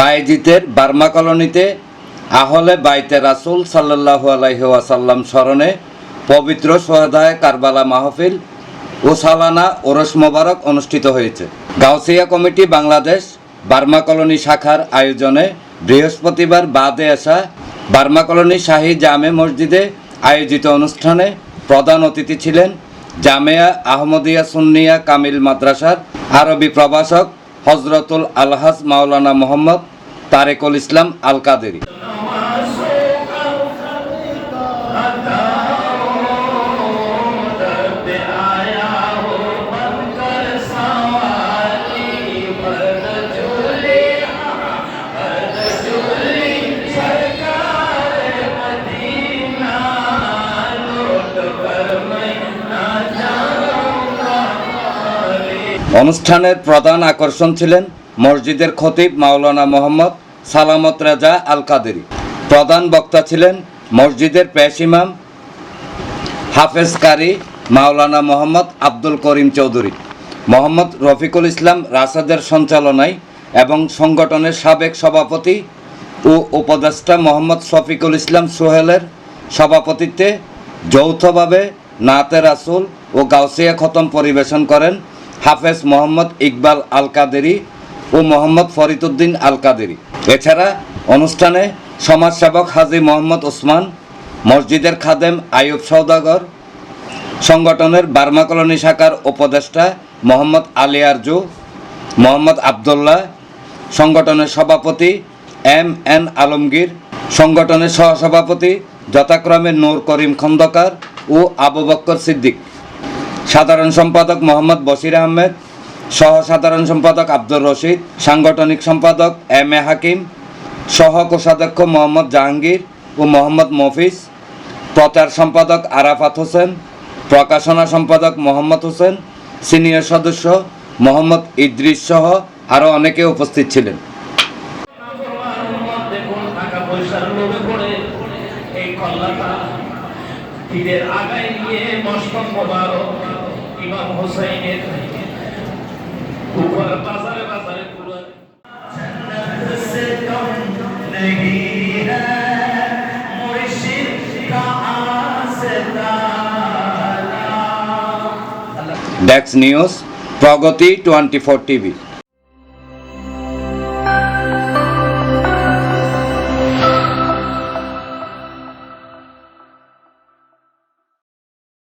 বাইজিতের Burma কলোনিতে আহলে বাইতে রাসুল সাল্লাল্লাহু আলাইহি ওয়াসাল্লাম স্মরণে পবিত্র সোহাদায় কারবালা মাহফিল ও সালানা ওরস মোবারক অনুষ্ঠিত হয়েছে। Gausia committee Bangladesh Burma colony শাখার আয়োজনে বৃহস্পতিবার বাদে আসা বার্মা কলোনি শাহী জামে মসজিদে আয়োজিত অনুষ্ঠানে প্রধান অতিথি ছিলেন জামেয়া আহমদিয়া সুন্নিয়া কামিল মাদ্রাসার আরবি প্রভাষক হজরতুল আলহাজ মাওলানা মোহাম্মদ তারেকুল ইসলাম আল কাদেরি অনুষ্ঠানের প্রধান আকর্ষণ ছিলেন মসজিদের খতিব মাওলানা মোহাম্মদ সালামত রাজা আল কাদেরি প্রধান বক্তা ছিলেন মসজিদের পেশ ইমাম হাফেজ কারি মাওলানা মোহাম্মদ আব্দুল করিম চৌধুরী, মোহাম্মদ রফিকুল ইসলাম রাসাদের সঞ্চালনায় এবং সংগঠনের সাবেক সভাপতি ও উপদেষ্টা মোহাম্মদ শফিকুল ইসলাম সোহেলের সভাপতিত্বে যৌথভাবে নাতে রাসুল ও গাউসিয়া খতম পরিবেশন করেন হাফেজ মোহাম্মদ ইকবাল আল কাদেরি ও মোহাম্মদ ফরিদুদ্দিন আল কাদেরি এছাড়া অনুষ্ঠানে সমাজসেবক হাজি মোহাম্মদ ওসমান, মসজিদের খাদেম আইয়ুব সৌদাগর সংগঠনের বার্মা কলোনি শাখার উপদেষ্টা মোহাম্মদ আলী আরজু, মোহাম্মদ আবদুল্লাহ, সংগঠনের সভাপতি এম এন আলমগীর, সংগঠনের সহসভাপতি যথাক্রমে নূর করিম খন্দকার ও আবু বক্কর সিদ্দিক। সাধারণ সম্পাদক মোহাম্মদ বশির আহমেদ, সহ সাধারণ সম্পাদক আব্দুর রশিদ, সাংগঠনিক সম্পাদক এম এ হাকিম, সহ কোষাধ্যক্ষ মোহাম্মদ জাহাঙ্গীর ও মোহাম্মদ মফিজ, প্রচার সম্পাদক আরাফাত হোসেন, প্রকাশনা সম্পাদক মোহাম্মদ হোসেন, সিনিয়র সদস্য মোহাম্মদ ইদ্রিস সহ আরও অনেকে উপস্থিত ছিলেন। আগায় ইমাম হোসাইনের উপর বাজারে বাজারে পুরান ডেক্স news Pragati twenty four TV